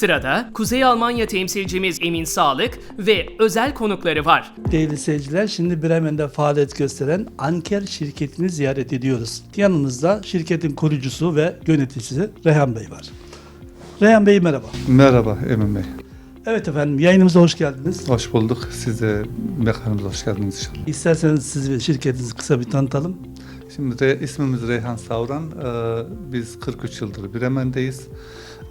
Sırada Kuzey Almanya temsilcimiz Emin Sağlık ve özel konukları var. Değerli seyirciler, şimdi Bremen'de faaliyet gösteren Anker şirketini ziyaret ediyoruz. Yanımızda şirketin kurucusu ve yöneticisi Reyhan Bey var. Reyhan Bey merhaba. Merhaba Emin Bey. Evet efendim, yayınımıza hoş geldiniz. Hoş bulduk. Siz de mekanımıza hoş geldiniz inşallah. İsterseniz siz ve şirketinizi kısa bir tanıtalım. Şimdi re, ismimiz Reyhan Savran. Ee, biz 43 yıldır Bremen'deyiz.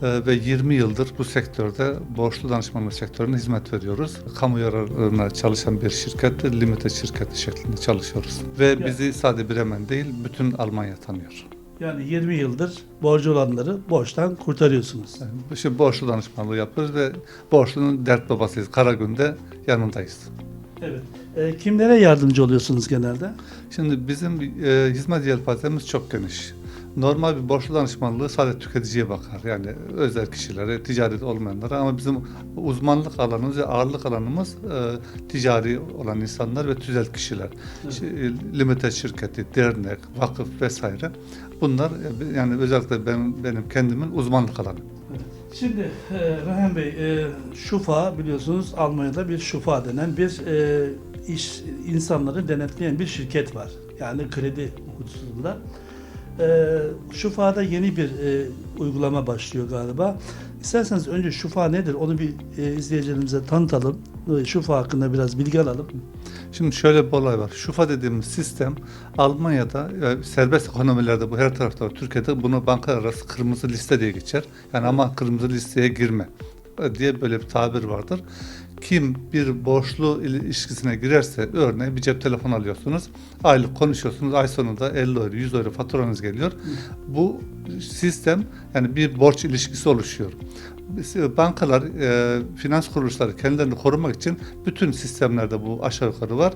Ee, ve 20 yıldır bu sektörde borçlu danışmanlık sektörüne hizmet veriyoruz. Kamu yararına çalışan bir şirket, limited şirketi şeklinde çalışıyoruz. Ve bizi sadece Bremen değil, bütün Almanya tanıyor. Yani 20 yıldır borcu olanları borçtan kurtarıyorsunuz. Yani şimdi borçlu danışmanlığı yapıyoruz ve borçlunun dert babasıyız. Kara günde yanındayız. Evet. E, kimlere yardımcı oluyorsunuz genelde? Şimdi bizim e, hizmet yelpazemiz çok geniş. Normal bir borçlu danışmanlığı sadece tüketiciye bakar. Yani özel kişilere, ticari olmayanlara ama bizim uzmanlık alanımız ve ağırlık alanımız e, ticari olan insanlar ve tüzel kişiler. İşte, e, limited şirketi, dernek, vakıf vesaire. Bunlar e, yani özellikle benim, benim kendimin uzmanlık alanı. Şimdi e, Reyhan Bey, e, Şufa biliyorsunuz Almanya'da bir Şufa denen bir e, iş insanları denetleyen bir şirket var. Yani kredi hususunda. E, Şufa'da yeni bir e, uygulama başlıyor galiba. İsterseniz önce Şufa nedir onu bir e, izleyicilerimize tanıtalım. E, Şufa hakkında biraz bilgi alalım. Şimdi şöyle bir olay var. Şufa dediğimiz sistem Almanya'da e, serbest ekonomilerde bu her tarafta var. Türkiye'de bunu banka arası kırmızı liste diye geçer. Yani ama kırmızı listeye girme e, diye böyle bir tabir vardır. Kim bir borçlu ilişkisine girerse örneğin bir cep telefonu alıyorsunuz. Aylık konuşuyorsunuz. Ay sonunda 50 euro, 100 euro faturanız geliyor. Bu sistem yani bir borç ilişkisi oluşuyor. E, Bankalar, e, finans kuruluşları kendilerini korumak için bütün sistemlerde bu aşağı yukarı var.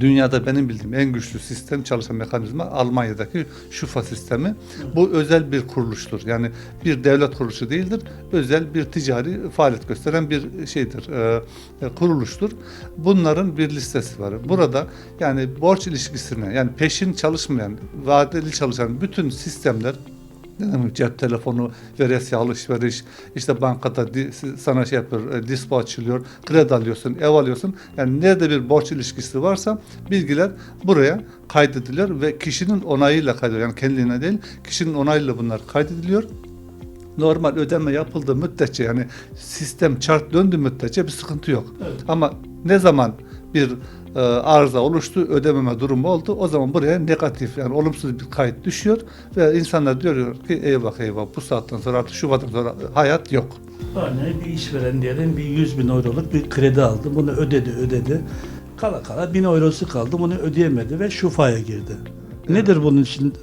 Dünyada benim bildiğim en güçlü sistem çalışan mekanizma Almanya'daki Şufa sistemi. Bu özel bir kuruluştur. Yani bir devlet kuruluşu değildir. Özel bir ticari faaliyet gösteren bir şeydir. e, e, kuruluştur. Bunların bir listesi var. Burada yani borç ilişkisine yani peşin çalışmayan, vadeli çalışan bütün sistemler ne demek cep telefonu, veresiye alışveriş, işte bankada di- sana şey yapıyor, e, dispo açılıyor, kredi alıyorsun, ev alıyorsun. Yani nerede bir borç ilişkisi varsa bilgiler buraya kaydediliyor ve kişinin onayıyla kaydediliyor. Yani kendiliğine değil, kişinin onayıyla bunlar kaydediliyor. Normal ödeme yapıldığı müddetçe yani sistem çark döndüğü müddetçe bir sıkıntı yok. Evet. Ama ne zaman bir e, arıza oluştu, ödememe durumu oldu. O zaman buraya negatif yani olumsuz bir kayıt düşüyor ve insanlar diyor ki eyvah eyvah bu saatten sonra artık Şubat'tan sonra hayat yok. Örneğin bir işveren diyelim bir 100 bin euroluk bir kredi aldı. Bunu ödedi ödedi. Kala kala 1000 eurosu kaldı. Bunu ödeyemedi ve Şufa'ya girdi. Nedir bunun için?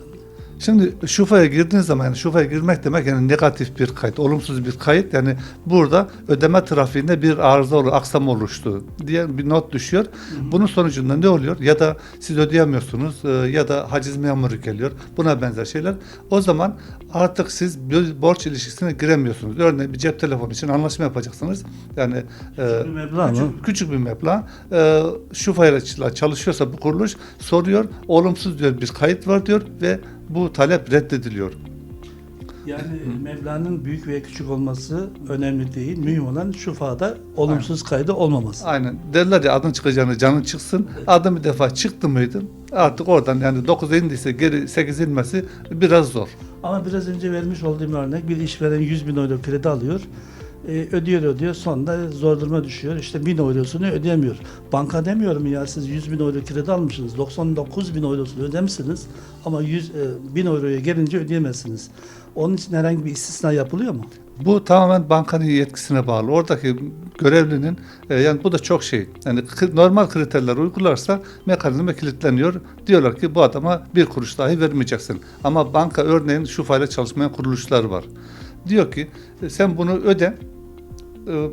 Şimdi şufaya girdiğiniz zaman yani şufaya girmek demek yani negatif bir kayıt, olumsuz bir kayıt. Yani burada ödeme trafiğinde bir arıza olur, aksam oluştu diye bir not düşüyor. Bunun sonucunda ne oluyor? Ya da siz ödeyemiyorsunuz e, ya da haciz memuru geliyor. Buna benzer şeyler. O zaman artık siz bir borç ilişkisine giremiyorsunuz. Örneğin bir cep telefonu için anlaşma yapacaksınız. Yani e, bir meblağ mı? küçük, küçük bir meblağ. E, şufayla çalışıyorsa bu kuruluş soruyor. Olumsuz diyor bir kayıt var diyor ve bu talep reddediliyor. Yani meblağın büyük veya küçük olması önemli değil. Mühim olan Şufa'da olumsuz kaydı olmaması. Aynen. Derler ya adın çıkacağını canın çıksın. Adın bir defa çıktı mıydı artık oradan yani 9 indiyse geri 8 inmesi biraz zor. Ama biraz önce vermiş olduğum örnek bir işveren 100 bin euro kredi alıyor. Ee, ödüyor ödüyor sonunda zor duruma düşüyor. İşte 1000 eurosunu ödeyemiyor. Banka demiyorum ya siz 100 bin euro kredi almışsınız. 99 bin eurosunu ödemişsiniz. Ama 100, e, 1000 euroya gelince ödeyemezsiniz. Onun için herhangi bir istisna yapılıyor mu? Bu tamamen bankanın yetkisine bağlı. Oradaki görevlinin e, yani bu da çok şey. Yani normal kriterler uygularsa mekanizma kilitleniyor. Diyorlar ki bu adama bir kuruş dahi vermeyeceksin. Ama banka örneğin şu fayla çalışmayan kuruluşlar var. Diyor ki e, sen bunu öde e,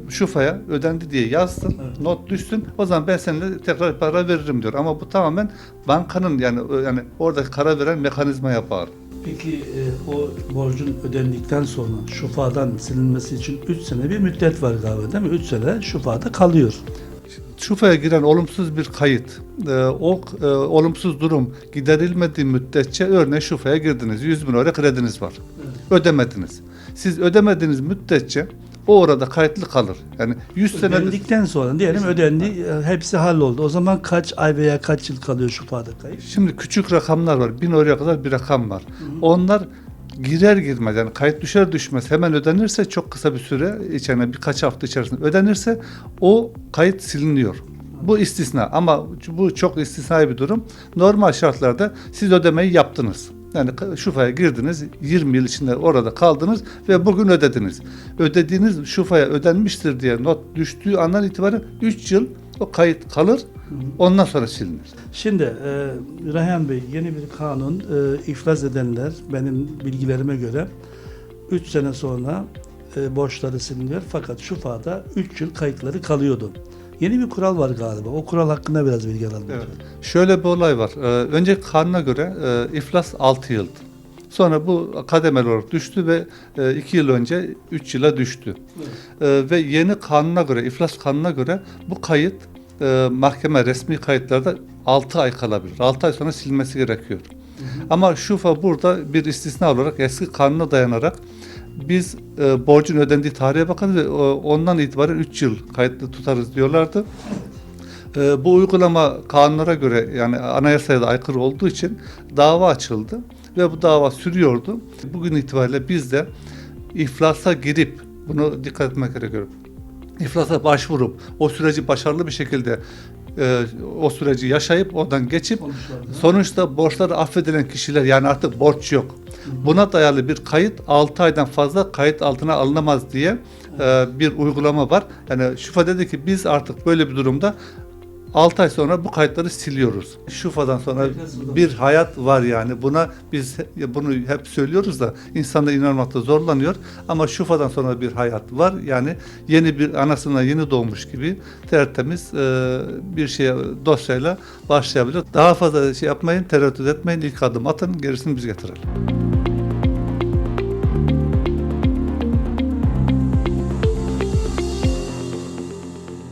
şufaya ödendi diye yazsın, Evet. not düşsün. O zaman ben seninle tekrar para veririm diyor. Ama bu tamamen bankanın yani yani orada karar veren mekanizmaya bağlı. Peki e, o borcun ödendikten sonra Şufa'dan silinmesi için 3 sene bir müddet var galiba değil mi? 3 sene Şufa'da kalıyor. Şufaya giren olumsuz bir kayıt, e, o e, olumsuz durum giderilmediği müddetçe örneğin şufaya girdiniz, 100 bin euro krediniz var. Ödemediniz. Siz ödemediğiniz müddetçe o orada kayıtlı kalır. Yani 100 sene Ödendikten sonra diyelim ödendi, hepsi halloldu. O zaman kaç ay veya kaç yıl kalıyor şufada kayıt? Şimdi küçük rakamlar var. Bin oraya kadar bir rakam var. Onlar girer girmez yani kayıt düşer düşmez hemen ödenirse çok kısa bir süre içerisinde birkaç hafta içerisinde ödenirse o kayıt siliniyor. Bu istisna ama bu çok istisnai bir durum. Normal şartlarda siz ödemeyi yaptınız. Yani şufaya girdiniz, 20 yıl içinde orada kaldınız ve bugün ödediniz. Ödediğiniz şufaya ödenmiştir diye not düştüğü andan itibaren 3 yıl o kayıt kalır, ondan sonra silinir. Şimdi e, Reyhan Bey yeni bir kanun e, iflas edenler benim bilgilerime göre 3 sene sonra e, borçları siliniyor fakat şufada 3 yıl kayıtları kalıyordu. Yeni bir kural var galiba. O kural hakkında biraz bilgi alalım. Evet. Şöyle bir olay var. Ee, önceki kanuna göre e, iflas 6 yıldı. Sonra bu kademeli olarak düştü ve 2 yıl önce 3 yıla düştü. Ee, ve yeni kanuna göre, iflas kanuna göre bu kayıt e, mahkeme resmi kayıtlarda 6 ay kalabilir. 6 ay sonra silmesi gerekiyor. Ama şufa burada bir istisna olarak eski kanuna dayanarak biz e, borcun ödendiği tarihe bakarız ve e, ondan itibaren 3 yıl kayıtlı tutarız diyorlardı. Ee, bu uygulama kanunlara göre yani anayasaya da aykırı olduğu için dava açıldı ve bu dava sürüyordu. Bugün itibariyle biz de iflasa girip bunu dikkat etmek gerekiyor. İflasa başvurup o süreci başarılı bir şekilde e, o süreci yaşayıp oradan geçip sonuçta borçları affedilen kişiler yani artık borç yok. Buna dayalı bir kayıt 6 aydan fazla kayıt altına alınamaz diye e, bir uygulama var. Yani Şufa dedi ki biz artık böyle bir durumda 6 ay sonra bu kayıtları siliyoruz. Şufa'dan sonra bir hayat var yani. Buna biz bunu hep söylüyoruz da insanlar inanmakta zorlanıyor. Ama Şufa'dan sonra bir hayat var. Yani yeni bir anasına yeni doğmuş gibi tertemiz e, bir şeye dosyayla başlayabilir. Daha fazla şey yapmayın, tereddüt etmeyin. İlk adım atın, gerisini biz getirelim.